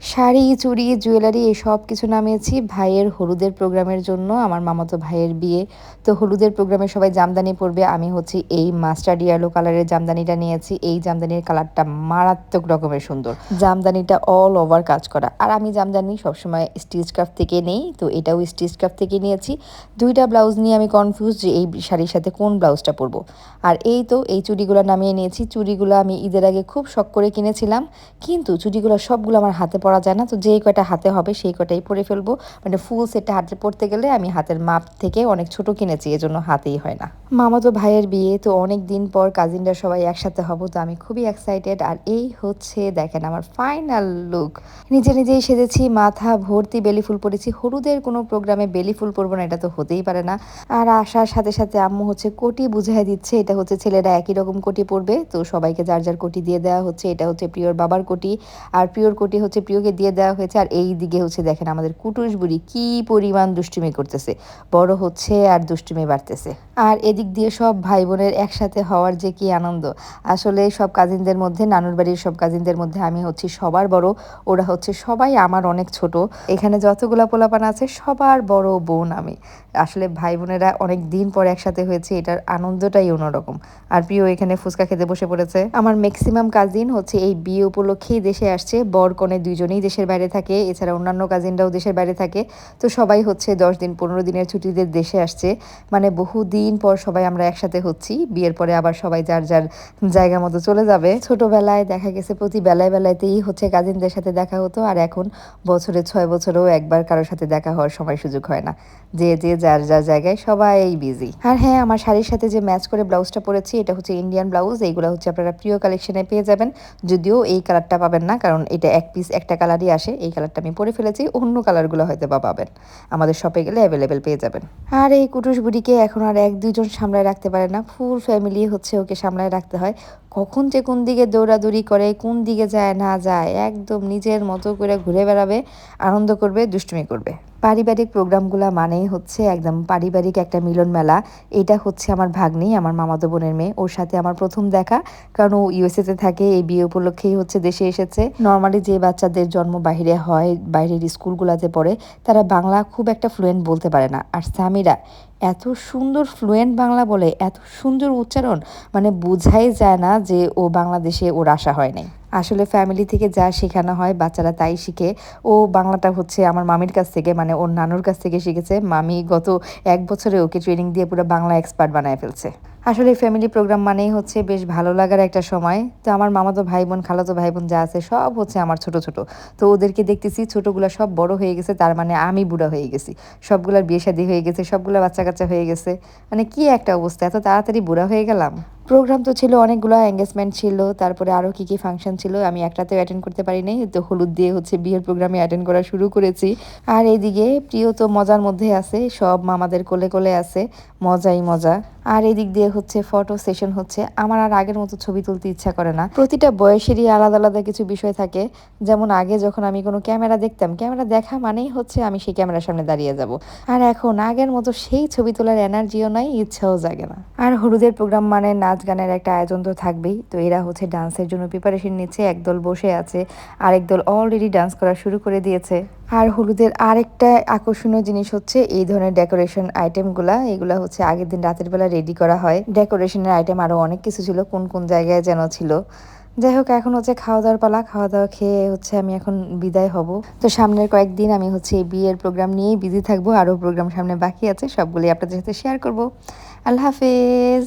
শাড়ি, চুড়ি, জুয়েলারি এই সব কিছু নামিয়েছি। ভাইয়ের হলুদের প্রোগ্রামের জন্য, আমার মামাতো ভাইয়ের বিয়ে। তো হলুদের প্রোগ্রামে সবাই জামদানি পরবে। আমি হচ্ছে এই মাস্টার্ড ইয়েলো কালারের জামদানিটা নিয়েছি। এই জামদানির কালারটা মারাত্মক রকমের সুন্দর। জামদানিটা অল ওভার কাজ করা। আর আমি জামদানি সবসময় স্টিচ ক্রাফট থেকে নেই, তো এটাও স্টিচ ক্রাফট থেকে নিয়েছি। দুইটা ব্লাউজ নিয়ে আমি কনফিউজ যে এই শাড়ির সাথে কোন ব্লাউজটা পরবো। আর এই তো এই চুড়িগুলো নামিয়ে নিয়েছি। চুড়িগুলো আমি ঈদের আগে খুব শখ করে কিনেছিলাম। কিন্তু চুড়িগুলো সবগুলো আমার হাতে পরা যায় না। তো যেই কয়টা হাতে হবে সেই কয়টাই পরে ফেলব। মানে ফুল সেটটা হাতে পড়তে গেলে আমি হাতের মাপ থেকে অনেক ছোট কিনেছি, এজন্য হাতেই হয় না। মামা তো ভাইয়ের বিয়ে, তো অনেক দিন পর কাজিনরা সবাই একসাথে হব, তো আমি খুবই এক্সাইটেড আর এই হচ্ছে, দেখেন আমার ফাইনাল লুক নিজে নিজেই সেজেছি, মাথা ভর্তি বেলি ফুল পরেছি। হলুদের কোনো প্রোগ্রামে বেলি ফুল পরবো না, এটা তো হতেই পারে না। আর আসার সাথে সাথে আম্মু হচ্ছে কোটি বুঝাই দিচ্ছে, এটা হচ্ছে ছেলেরা একই রকম কোটি পরবে। তো সবাইকে যার যার কোটি দিয়ে দেওয়া হচ্ছে, এটা হচ্ছে প্রিয়র বাবার কোটি। আর প্রিয়র কোটি হচ্ছে প্রিয়কে দিয়ে দেওয়া হয়েছে। আর এই দিকে হচ্ছে দেখেন আমাদের কুটুস বুড়ি কি পরিমাণ দুষ্টুমি করতেছে। বড় হচ্ছে আর দুষ্টুমি বাড়তেছে। আর এদিক দিয়ে সব ভাই বোনের একসাথে হওয়ার যে কি আনন্দ। আসলে সব কাজিনদের মধ্যে, নানুর বাড়ির সব কাজিনদের মধ্যে আমি হচ্ছি সবার বড়। ওরা হচ্ছে সবাই আমার অনেক ছোট। এখানে যতগুলা পোলাপান আছে, সবার বড় বোন আমি। আসলে ভাই বোনেরা অনেক দিন পর একসাথে হয়েছে, এটার আনন্দটাই অন্যরকম। আর প্রিয়, এখানে ফুচকা খেতে বসে পড়েছে। আমার ম্যাক্সিমাম কাজিন হচ্ছে এই বিয়ে উপলক্ষেই দেশে আসছে। বর কনে দুইজনেই দেশের বাইরে থাকে, এছাড়া অন্যান্য কাজিনরাও দেশের বাইরে থাকে। তো সবাই হচ্ছে দশ দিন, পনেরো দিনের ছুটিতে দেশে আসছে। মানে বহু দিন পর সবাই আমরা একসাথে হচ্ছি। বিয়ের পরে আবার সবাই যার যার জায়গা মতো চলে যাবে। ছোটবেলায় দেখা গেছে, প্রতি বেলায় বেলাতেই হচ্ছে কাজিনদের সাথে দেখা হতো। আর এখন বছরে ছয় বছরেও একবার কারোর সাথে দেখা হওয়ার সময় সুযোগ হয় না। যে যে, যার যার জায়গায় সবাই বিজি আর হ্যাঁ আমার শাড়ির সাথে যে ম্যাচ করে ব্লাউজটা পরেছি, এটা হচ্ছে ইন্ডিয়ান ব্লাউজ এইগুলো হচ্ছে আপনারা প্রিয় কালেকশনে পেয়ে যাবেন। যদিও এই কালারটা পাবেন না, কারণ এটা এক পিস একটা কালারই আসে, এই কালারটা আমি পরে ফেলেছি, অন্য কালারগুলো হয়তো বা পাবেন। আমাদের শপে গেলে অ্যাভেলেবেল পেয়ে যাবেন। আর এই কুটুস বুড়িকে এখন আর এক দুজন সামলায় রাখতে পারে না ফুল ফ্যামিলি হচ্ছে ওকে সামলায় রাখতে হয়। কখন যে কোন দিকে দৌড়াদৌড়ি করে, কোন দিকে যায় না যায়, একদম নিজের মতো করে ঘুরে বেড়াবে, আনন্দ করবে, দুষ্টুমি করবে। পারিবারিক প্রোগ্রামগুলো মানেই হচ্ছে একদম পারিবারিক একটা মিলন মেলা। এটা হচ্ছে আমার ভাগ্নি, আমার মামাতো বোনের মেয়ে। ওর সাথে আমার প্রথম দেখা, কারণ ও ইউএসএতে থাকে, এই বিয়ে উপলক্ষেই হচ্ছে দেশে এসেছে। নর্মালি যে বাচ্চাদের জন্ম বাইরে হয়, বাইরের স্কুলগুলোতে পড়ে, তারা বাংলা খুব একটা ফ্লুয়েন্ট বলতে পারে না। আর সামিরা, এত সুন্দর ফ্লুয়েন্ট বাংলা বলে, এত সুন্দর উচ্চারণ মানে বোঝাই যায় না যে ও বাংলাদেশে ওর আশা হয় নাই। আসলে ফ্যামিলি থেকে যা শেখানো হয় বাচ্চারা তাই শিখে। ও বাংলাটা হচ্ছে আমার মামির কাছ থেকে মানে ওর নানুর কাছ থেকে শিখেছে। মামি গত এক বছরে ওকে ট্রেনিং দিয়ে পুরো বাংলা এক্সপার্ট বানায় ফেলছে। আসলে ফ্যামিলি প্রোগ্রাম মানেই হচ্ছে বেশ ভালো লাগার একটা সময়। তো আমার মামাতো ভাই বোন খালাতো ভাই বোন যা আছে সব হচ্ছে আমার ছোট ছোট। তো ওদেরকে দেখতেছি ছোটোগুলো সব বড় হয়ে গেছে, তার মানে আমি বুড়া হয়ে গেছি। সবগুলোর বিয়ে শাদী হয়ে গেছে, সবগুলো বাচ্চা কাচ্চা হয়ে গেছে। মানে কি একটা অবস্থা, এত তাড়াতাড়ি বুড়া হয়ে গেলাম? প্রোগ্রাম তো ছিল, অনেকগুলো এঙ্গেজমেন্ট ছিল, তারপরে আরও কী কী ফাংশন ছিল, আমি একটাতেও অ্যাটেন্ড করতে পারি নাই তো হলুদ দিয়ে হচ্ছে বিয়ের প্রোগ্রামে অ্যাটেন্ড করা শুরু করেছি। আর এইদিকে প্রিয় তো মজার মধ্যে আছে, সব মামাদের কোলে কোলে আছে, মজাই মজা। আর এদিক দিয়ে হচ্ছে ফটো সেশন হচ্ছে। আমার আর আগের মতো ছবি তুলতে ইচ্ছা করে না। প্রতিটা বয়সেরই আলাদা আলাদা কিছু বিষয় থাকে। যেমন আগে যখন আমি কোনো ক্যামেরা দেখতাম, ক্যামেরা দেখা মানেই হচ্ছে আমি সেই ক্যামেরার সামনে দাঁড়িয়ে যাব। আর এখন আগের মতো সেই ছবি তোলার এনার্জিও নাই, ইচ্ছাও জাগে না। আর হলুদের প্রোগ্রাম মানে নাচ গানের একটা আয়োজন তো থাকবেই। তো এরা হচ্ছে ডান্সের জন্য প্রিপারেশন নিচ্ছে, একদল বসে আছে, আরেক দল অলরেডি ডান্স করা শুরু করে দিয়েছে। আর হলুদের আরেকটা আকর্ষণীয় জিনিস হচ্ছে এই ধরনের ডেকোরেশন আইটেমগুলা। এগুলা হচ্ছে আগের দিন রাতের বেলা রেডি করা হয়। ডেকোরেশনের আইটেম আরও অনেক কিছু ছিল, কোন কোন জায়গায় যেন ছিল। যাই হোক, এখন হচ্ছে খাওয়া দাওয়ার পালা। খাওয়া দাওয়া খেয়ে হচ্ছে আমি এখন বিদায় হব। তো সামনের কয়েকদিন আমি হচ্ছে এই বিয়ের প্রোগ্রাম নিয়েই বিজি থাকব। আরও প্রোগ্রাম সামনে বাকি আছে সবগুলি আপনাদের সাথে শেয়ার করব। আল্লাহ হাফেজ!